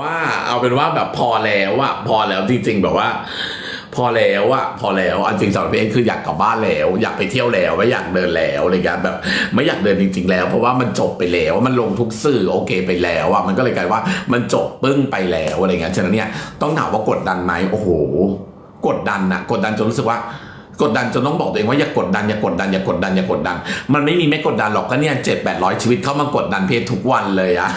ว่าเอาเป็นว่าแบบพอแล้วอะพอแล้วจริง ๆ แบบว่า พอแล้วอะพอแล้วอันจริงสำหรับพี่เองคืออยากกลับบ้านแล้ว อยากไปเที่ยวแล้วไม่อยากเดินแล้วอะไรเงี้ยแบบไม่อยากเดินจริง ๆ แล้ว เพราะว่ามันจบไปแล้วมันลงทุกสื่อโอเคไปแล้วอะมันก็เลยกลายว่ามันจบปึ้งไปแล้วอะไรเงี้ยฉะนั้นเนี่ยต้องถามว่ากดดันไหมโอ้โห กดดันนะกดดันจนรู้สึกว่า กดดันจนต้องบอกตัวเองว่าอย่ากดดันอย่ากดดันอย่ากดดันอย่ากดดัน มันไม่มีไม่กดดันหรอกก็เนี่ยเจ็ดแปดร้อยชีวิตเข้ามากดดันเพจทุกวันเลยอะ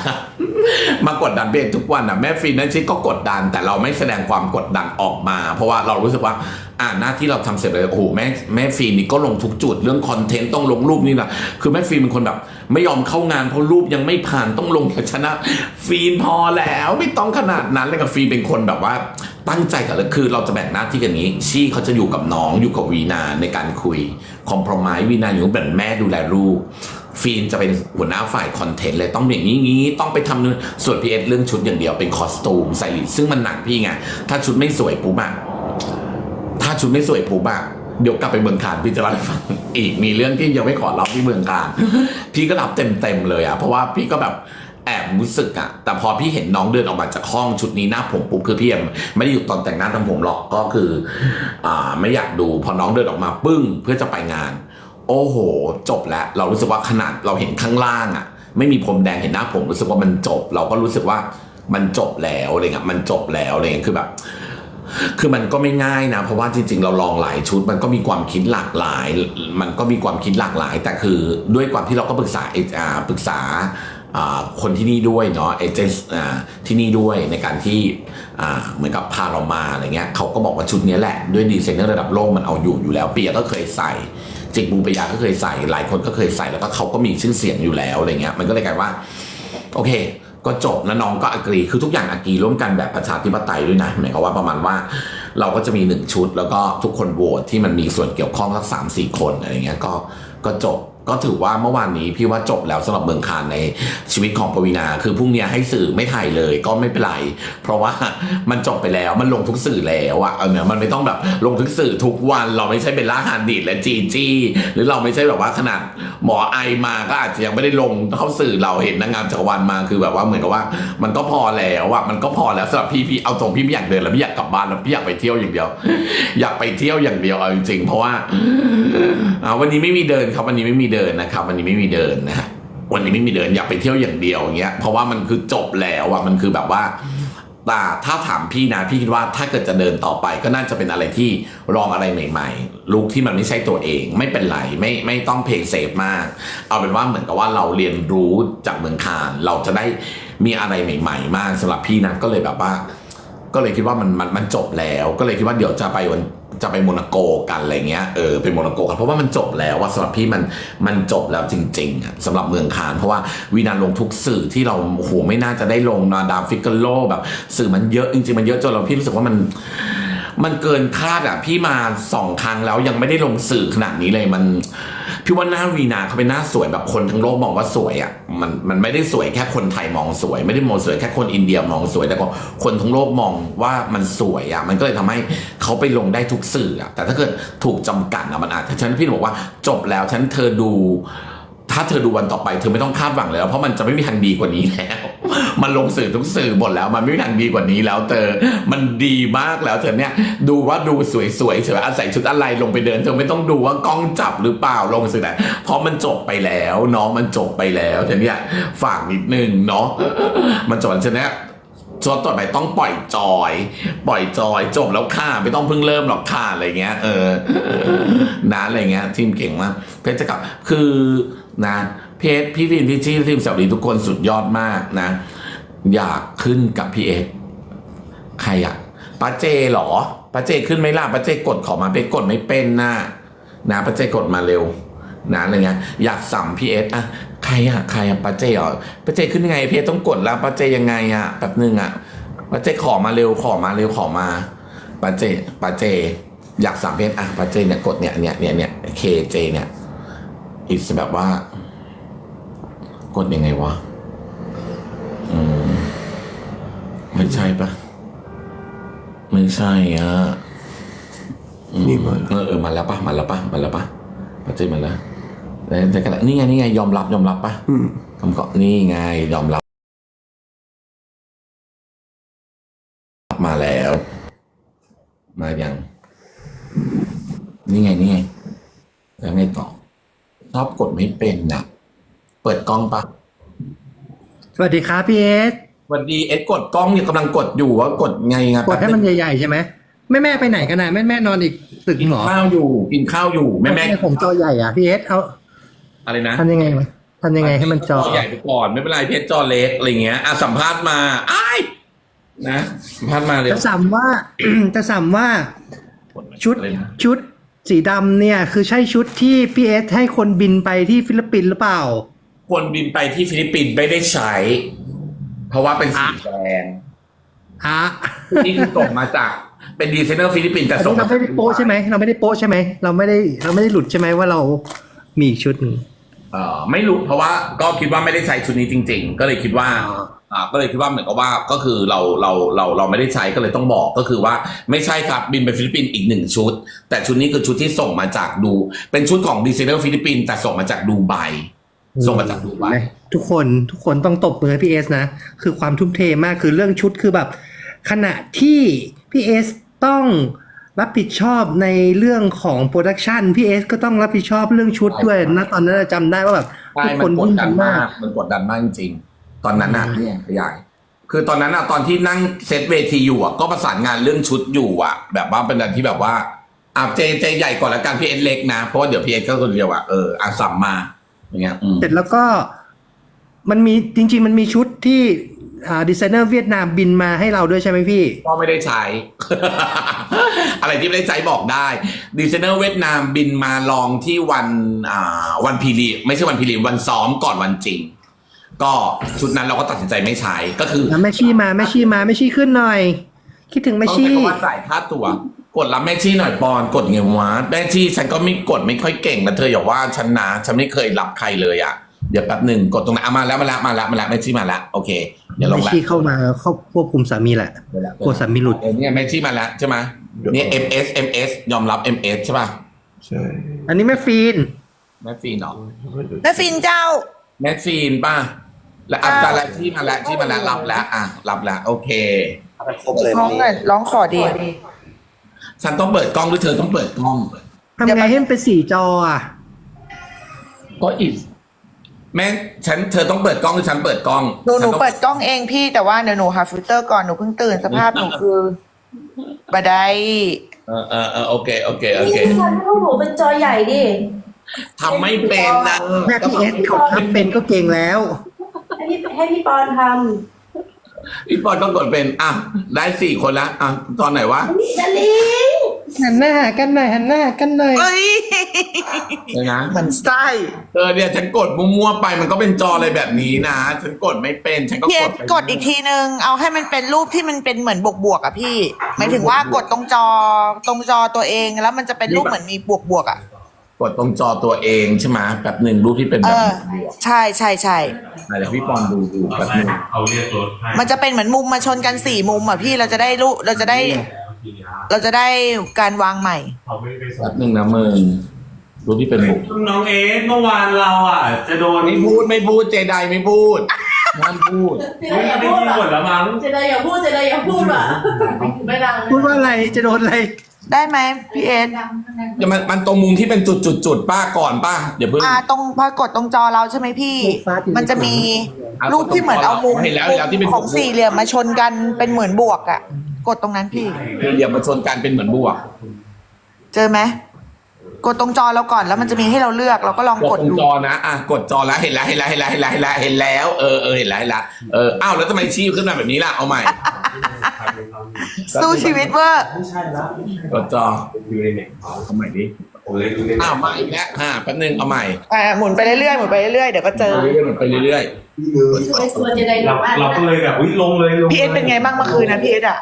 มากดดันเพจทุกวันอะแม่ฟินนั่นชิก็กดดัน แต่เราไม่แสดงความกดดันออกมา เพราะว่าเรารู้สึกว่าอ่าหน้าที่เราทำเสร็จเลยโอ้โหแม่แม่ฟินนี่ก็ลงทุกจุดเรื่องคอนเทนต์ต้องลงรูปนี่นะคือแม่ฟินเป็นคนแบบ ไม่ยอมเข้างานเพราะรูปยังไม่ผ่านต้องลงชนะ ฟีนพอแล้วไม่ต้องขนาดนั้นเลยกับฟีนเป็นคนแบบว่า ตั้งใจกับเลยคือเราจะแบ่งหน้าที่กันนี้ ชี่เขาจะอยู่กับน้องอยู่กับวีนาในการคุยคอม p r o m i s e วีนาอยู่เป็นแม่ดูแลลูกฟีนจะเป็นหัวหน้าฝ่ายคอนเทนต์เลยต้องอย่างนี้งี้ต้องไปทำนู่นส่วนพีเอสเรื่องชุดอย่างเดียวเป็นคอสตูมใส่ลิซึ่งมันหนักพี่ไงถ้าชุดไม่สวยปุ๊บอะถ้าชุดไม่สวยปุ๊บอะเดี๋ยวกลับไปเมืองคานพี่จะเล่าให้ฟังอีกมีเรื่องที่ยังไม่ขอเล่าที่เมืองคานพี่ก็รับเต็มๆเลยอะเพราะว่าพี่ก็แบบ แอบรู้สึกอะแต่พอพี่เห็นน้องเดินออกมาจากห้องชุดนี้หน้าผมปุ๊บคือพี่ยังไม่ได้อยู่ตอนแต่งหน้าทำผมหรอกก็คืออ่าไม่อยากดูพอน้องเดินออกมาปึ้งเพื่อจะไปงาน โอ้โห จบแล้ว เรารู้สึกว่าขนาดเราเห็นข้างล่างอะไม่มีผมแดงเห็นหน้าผมรู้สึกว่ามันจบ เราก็รู้สึกว่ามันจบแล้วอะไรเงี้ยมันจบแล้วอะไรเงี้ยคือแบบคือมันก็ไม่ง่ายนะ เพราะว่าจริงๆ เราลองหลายชุด มันก็มีความคิดหลากหลาย มันก็มีความคิดหลากหลาย แต่คือด้วยความที่เราก็ปรึกษาอ่าปรึกษา คนที่นี่ด้วยเนาะเอเจนต์ที่นี่ด้วยในการที่เหมือนกับพาเรามาอะไรเงี้ยเขาก็บอกว่าชุดนี้แหละ ด้วยดีไซเนอร์ระดับโลกมันเอาอยู่อยู่แล้ว เปียก็เคยใส่จิกบูปยาก็เคยใส่หลายคนก็เคยใส่แล้วก็เขาก็มีชื่อเสียงอยู่แล้วอะไรเงี้ยมันก็เลยกลายว่า โอเคก็จบแล้วน้องก็อกรีคือทุกอย่างอกรีร่วมกันแบบประชาธิปไตยด้วยนะหมายความว่าประมาณว่าเราก็จะมีหนึ่งชุด แล้วก็ทุกคนโหวตที่มันมีส่วนเกี่ยวข้องสักสามสี่คนอะไรเงี้ยก็ก็จบ ก็ถือว่าเมื่อวานนี้พี่ว่าจบแล้วสำหรับเมืองคานในชีวิตของปวีนาคือพรุ่งนี้ให้สื่อไม่ถ่ายเลยก็ไม่เป็นไร เพราะว่ามันจบไปแล้วมันลงทุกสื่อแล้วอะเออเนี่ยมันไม่ต้องแบบลงทุกสื่อทุกวัน เราไม่ใช่เป็นล่าฮันดิดและจีจี้หรือเราไม่ใช่แบบว่าขนาดหมอไอมาก็อาจจะยังไม่ได้ลงเข้าสื่อเราเห็นนางงามจักรวาลมาคือแบบว่าเหมือนกับว่า มันก็พอแล้วอะมันก็พอแล้วสำหรับพี่พี่เอาตรงพี่ไม่อยากเดินแล้วพี่อยากกลับบ้านแล้วพี่อยากไปเที่ยวอย่างเดียว อยากไปเที่ยวอย่างเดียวเอาจริงๆเพราะว่าอ่าวันนี้ไม่มีเดินครับวันนี้ไม่มีเดินนะครับ วันนี้ไม่มีเดินนะฮะวันนี้ไม่มีเดินอยากไปเที่ยวอย่างเดียวอย่างเงี้ยเพราะว่ามันคือจบแล้วอะมันคือแบบว่าแต่ถ้าถามพี่นะพี่คิดว่าถ้าเกิดจะเดินต่อไปก็น่าจะเป็นอะไรที่ลองอะไรใหม่ๆลุกที่มันไม่ใช่ตัวเอง ไม่เป็นไรไม่ไม่ต้องเพลงเซฟมาก เอาเป็นว่าเหมือนกับว่าเราเรียนรู้จากเมืองคานเราจะได้มีอะไรใหม่ ๆ มากสำหรับพี่นะก็เลยแบบว่า ก็เลยคิดว่ามันมันมันจบแล้ว ก็เลยคิดว่าเดี๋ยวจะไปวัน จะไปโมนาโกกันอะไรเงี้ยเออไปโมนาโกกันเพราะว่ามันจบแล้วว่าสำหรับพี่มันมันจบแล้วจริงๆอะสำหรับเมืองคานเพราะว่าวีนาลงทุกสื่อที่เราโอ้โหไม่น่าจะได้ลงนาดามฟิกเกโลแบบ สื่อมันเยอะจริงๆมันเยอะจนเราพี่รู้สึกว่ามันมันเกินคาดอะพี่มาสองครั้งแล้วยังไม่ได้ลงสื่อขนาดนี้เลยมัน พี่ว่าหน้าวีนาเขาเป็นหน้าสวยแบบคนทั้งโลกมองว่าสวยอะมันมันไม่ได้สวยแค่คนไทยมองสวย ไม่ได้มองสวยแค่คนอินเดียมองสวยแต่ก็คนทั้งโลกมองว่ามันสวยอะมันก็เลยทำให้เขาไปลงได้ทุกสื่ออะแต่ถ้าเกิดถูกจำกัดอะมันอาจจะฉันพี่บอกว่าจบแล้วฉันเธอดู ถ้าเธอดูวันต่อไป เธอไม่ต้องคาดหวังแล้ว เพราะมันจะไม่มีทางดีกว่านี้แล้ว มันลงสื่อทุกสื่อหมดแล้ว มันไม่มีทางดีกว่านี้แล้วเธอมันดีมากแล้วเธอเนี่ยดูว่าดูสวยๆเฉยอาศัยชุดอะไรลงไปเดินเธอไม่ต้องดูว่ากล้องจับหรือเปล่าลงสื่อไหนเพราะมันจบไปแล้วเนาะมันจบไปแล้วเธอเนี่ยฝากนิดนึงเนาะมันจบแล้วเธอเนี่ย จนต่อไปต้องปล่อยจอย ปล่อยจอยจบแล้วค่ะไม่ต้องเพิ่งเริ่มหรอกค่ะอะไรเงี้ย เออนะอะไรเงี้ยทีมเก่งมากเพชรจะกลับคือนะเพชรพี่ฟินพี่จี้ทีมสาวดีทุกคนสุดยอดมากนะ อยากขึ้นกับพี่เอสใครอะป้าเจหรอป้าเจขึ้นไหมล่ะป้าเจกดขอมาไปกดไม่เป็นนะนะป้าเจกดมาเร็ว นะอะไรเงี้ยอยากสัมพีเอสอะใครอะใครอะป้าเจเหรอป้าเจขึ้นยังไงพีเอสต้องกดแล้วป้าเจยังไงอะแป๊บนึงอะป้าเจขอมาเร็วขอมาเร็วขอมาป้าเจป้าเจ อยากสัมพีเอสอะป้าเจเนี่ยกดเนี่ยเนี่ยเนี่ยเนี่ยเคเจเนี่ยอีกแบบว่า กดยังไงวะอืมไม่ใช่ปะไม่ใช่อะนี่มาเออเออมาแล้วปะมาแล้วปะมาแล้วปะปัจจัยมาแล้ว แต่แต่ก็นี่ไงนี่ไงยอมรับยอมรับปะอืมคำก็นี่ไงยอมรับ มาแล้ว มายังนี่ไงนี่ไงแล้วไงต่อชอบกดไม่เป็นน่ะเปิดกล้องปะสวัสดีครับพี่เอสสวันดีเอ็ดกดกล้องเนี่ยกำลังกดอยู่ว่ากดไงไงกดให้มันใหญ่ๆใช่ไหมแม่แม่ไปไหนกันนะแม่แม่นอนอีกตึกกินเหรอข้าวอยู่ กินข้าวอยู่แม่แม่ทำไผมจอใหญ่อะพี่เอสเอา อะไรนะทำยังไงวะทำยังไงให้มันจอใหญ่ไปก่อนไม่เป็นไรเพชรจอเล็กอะไรเงี้ยอะสัมภาษณ์มาอ้ายนะสัมภาษณ์มาเลยจะสัมว่าจะสัมว่า ชุดอะไรนะชุดสีดำเนี่ย คือใช่ชุดที่พี่เอสให้คนบินไปที่ฟิลิปปินส์หรือเปล่า คนบินไปที่ฟิลิปปินส์ไม่ได้ใช้ เพราะว่าเป็นสีแดงอะนี่คือส่งมาจากเป็นดีไซเนอร์ฟิลิปปินส์แต่อันส่งนี้เราไม่ได้โป๊ใช่ไหมเราไม่ได้โป๊ใช่ไหมเราไม่ได้เราไม่ได้หลุดใช่ไหมว่าเรามีอีกชุดหนึ่ง เอ่อไม่รู้เพราะว่าก็คิดว่าไม่ได้ใช้ชุดนี้จริง ๆ ก็เลยคิดว่าอ๋ออ่าก็เลยคิดว่าเหมือนกับว่าก็คือเราเราเราเราไม่ได้ใช้ก็เลยต้องบอกก็คือว่าไม่ใช่ครับบินไปฟิลิปปินส์อีกหนึ่งชุด แต่ชุดนี้คือชุดที่ส่งมาจากดู เป็นชุดของดีไซเนอร์ฟิลิปปินส์แต่ส่งมาจากดูไบส่งมาจากดูไบเห็นไหมทุกคนทุกคนต้องตบมือให้พี่เอสนะ คือความทุ่มเทมากคือเรื่องชุดคือแบบ ขณะที่พี่เอสต้อง รับผิดชอบในเรื่องของโปรดักชันพี่เอสก็ต้องรับผิดชอบเรื่องชุดด้วยนะตอนนั้นจำได้ว่าแบบใช่ทุกมัคนนกดวุ่นดักันนมามากก มันกดดันมากจริงๆ ตอนนั้นน่ะอืมเนี่ยขยายคือตอนนั้นน่ะตอนที่นั่งเซตเวทีอยู่อะก็ประสานงานเรื่องชุดอยู่อะ แบบว่าเป็นอันที่แบบว่าอะเจเจใหญ่ก่อนละกันพี่เอ็นเล็กนะเพราะว่าเดี๋ยวพี่เอ็นก็คนเดียวอะเอออาสัมมาอย่างเงี้ยอืม เสร็จแล้วก็มันมีจริง ๆ มันมีชุดที่อ่า ดีไซเนอร์เวียดนามบินมาให้เราด้วยใช่ไหมพี่ ก็ไม่ได้ใช้ อะไรที่ไม่ได้ใช้บอกได้ ดีไซเนอร์เวียดนามบินมาลองที่วันอ่าวันพีรีไม่ใช่วันพีรีวันซ้อมก่อนวันจริง ก็ชุดนั้นเราก็ตัดสินใจไม่ใช้ก็คือแล้วแม่ชี่มาแม่ชี่มาแม่ชี่ขึ้นหน่อย คิดถึงแม่ต้องชี่ใช้คำว่าจ่ายค่าตัวกดรับแม่ชี่หน่อยปอนกดไงวะแม่ชี่ฉันก็ไม่กดไม่ค่อยเก่งนะเธออย่าว่าฉันนะฉันไม่เคยรับใครเลยอะ เดี๋ยวแป๊บหนึ่งกดตรงไหนอะมาแล้วมาแล้วมาแล้วมาแล้วแม่ชี่มาแล้วโอเค เดี๋ยวลแม่งแล้วชี่เข้ามาเข้าควบคุมสามีแหละกลัวสามีหลุด เออเนี่ยแม่ชี่มาแล้วใช่ไหมเนี่ย MS MS ยอมรับ MS ใช่ป่ะใช่อันนี้แม่ฟีน แม่ฟีนเหรอแม่ฟินเจ้า แม่ฟีนป่ะแล้วอัพตาแล้วที่มาแล้วที่มาแล้วรับแล้วอะรับแล้วโอเคครบเลยร้องหน่อยร้องขอดี ฉันต้องเปิดกล้องหรือเธอต้องเปิดกล้องทำไงให้มันเป็นสี่จออะก็อีก แม่ฉันเธอต้องเปิดกล้องหรือฉันเปิดกล้องหนูหนูฉัต้องเปิดกล้องเองพี่แต่ว่าเดี๋ยวหนูหาฟิลเตอร์ก่อนหนูเพิ่งตื่นสภาพหนูคือบัไดเออเออเออโอเคโอเคโอเคพี่ชันให้พวกหนูเป็นจอใหญ่ดิทำไม่เป็นนะแม่พี่เอสเขาทำเป็นก็เก่งแล้วให้พี่ให้พี่ปอนทพี่ปอนก็กดเป็นอะได้สี่คนละอะตอนไหนวะำนี่จะลิง หันหน้าหากันหน่อยหันหน้าหากันหน่อยเอ้ยเดี๋ยวนะเหมือนไส้เออเนี่ยฉันกดมั่วๆไปมันก็เป็นจออะไรแบบนี้นะ ฉันกดไม่เป็นฉันก็พี่กเอ็ดดไปกดอีกทีนึง เอาให้มันเป็นรูปที่มันเป็นเหมือนบวกบวกๆอะพี่ หมายถึงว่ากดตรงจอตรงจอตัวเองแล้วมันจะเป็นรูปเหมือนมีบวกบวกๆอะกดตรงจอตัวเองใช่ไหมแบบหนึ่งรูปที่เป็นเอแบบอ ใช่ใช่ใช่ไหนเดี๋ยวพี่ปอนดูดูแบบหนึ่งเขาเรียกรถให้มันจะเป็นเหมือนมุมมาชนกันสี่มุมอะพี่เราจะได้รูปเราจะได้ที เนี้ยเราจะได้การวางใหม่เขาไม่ไปส่แบงบหนึ่งนะมึงรูปที่เป็นบุกน้องเอสเมื่อวานเราอะ จะโดนไม่พูดไม่พูดเจไดไม่พูดห้ามพูดเจเฮ้ไดยอย่าได้พูดยินหมดอะแล้วมั้งเจไดอย่าพูดเจไดอย่าพูดอะไม่ดังนะพูดว่าอะไรจะโดนอะไรได้ไหมพี่เอ็ดอย่ามันมันตรงมุมที่เป็นจุดจุดจุดป้าก่อนป้าเดี๋ยวเพิ่งอ่าตรงพอกดตรงจอเราใช่ไหมพี่ลูกฟ้าที่มันจะมีอะรูปที่เหมือนเอามุมเห็นแล้วเห็นแล้วที่เป็นของสี่เหลี่ยมมาชนกันเป็นเหมือนบวกอะ กดตรงนั้นพี่เหลี่ยมมาชนกันเป็นเหมือนบวกเจอไหมกดตรงจอเราก่อนแล้วมันจะมีให้เราเลือกเราก็ลองกกดดตรงดูจอนะอะกดจอแล้วเห็นแล้วเห็นแล้วเห็นแล้วเห็นแล้วเห็นแล้วเห็นแล้วเออเออเห็นแล้วเห็นแล้วเอออ้าวแล้วทำไมชี้ขึ้นมาแบบนี้ล่ะเอาใหม่ สู้ชีวิตเว่าไม่ใช่แล้วกดจออยู่ในเน็ตเขาเอาใหม่ดิผมเลยดูในเน็ตอ้าวมาอีกแล้วอ่าแป๊บนึงเอาใหม่อ่าหมุนไปเรื่อยๆหมุนไปเรื่อยๆเดี๋ยวก็เจอไปเรื่อยๆไปเรื่อยไปชวนเจไดกเราลับบ้านเราก็เลยแบบอุ้ยลงเลยลงพี่เอ็ดเป็นไงบ้างเมื่อคืนนะพี่เอ็ดอะ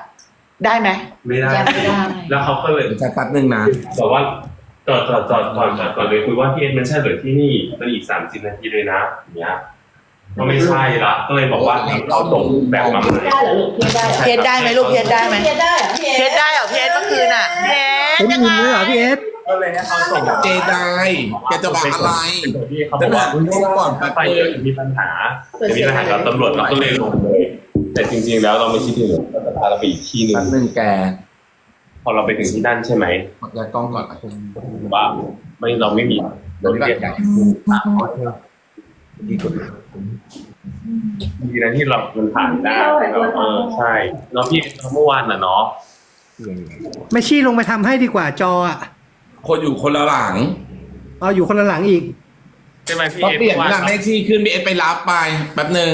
ได้ไหมไม่ได้ ยังไม่ได้ แล้วเขาก็เลยๆเดี๋ยวจะแป๊บนึงนะ บอกว่าจอดจอดจอดก่อนจอดก่อนเลยคุยว่าพี่เอ็ดมันใช่เหรือที่นี่มันอีกสามสิบนาทีเลยนะอย่างเงี้ยก็ไม่ใช่ละก็เลยบอกว่าเราส่งแบบมาใหม่ได้เหรอลูกเพียได้เหรอพี่เอ็ดได้ไหมลูกพี่เอ็ดได้ไหมเพียได้เหรอพี่พี่เอ็ดได้เหรอพี่เอ็ดเมื่อคืนอะพี่เอ็ดเป็นยังมุไงมด้วยเหรอพี่เอสก็เลยให้เขาส่งเจไดแกจะบอกอะไรพี่เขาบอกว่าเดี๋ยวก่อนแป๊บไปนึงเดี๋ยวมีปัญหาเดี๋ยวมีปัญหากับตำรวจเราก็เลยลงเลย แต่จริง ๆ แล้วเราไม่คิดถึงเราจะพาเราไปอีกที่หนึ่งแป๊บนึงแกพอเราไปถึงที่นั่นใช่ไหมแกกล้องก่อนว่าไม่เราไม่มีเดี๋ยวก่อนเรียกดีนะที่เรามันผ่านได้เออใช่เนาะพี่เมื่อวานน่ะเนาะแม่ชี่ลงไปทำให้ดีกว่าจออะคนอยู่คนละหลังเอาอยู่คนละหลังอีก ใช่ไหมพี่ก็เอเปลี่ยนมื่อวานหลังแม่ชีขึ้นพี่เอสไปรับไปแป๊บนึง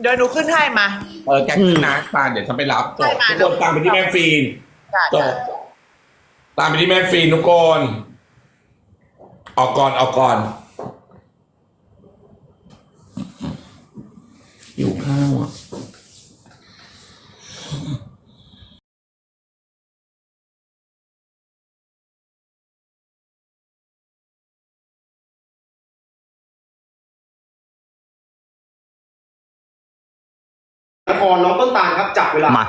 เดี๋ยวหนูขึ้นให้มา เออแกขึ้นนะตาเดี๋ยวฉันไปรับจได้บมาทุกคนตามไปที่แม่ฟีนจ้ะจจ้ะบตามไปที่แม่ฟีนทุกคนออกก่อนออกก่อนหิวข้าวอะ อ่อนน้องต้นตาลครับจับเวลามา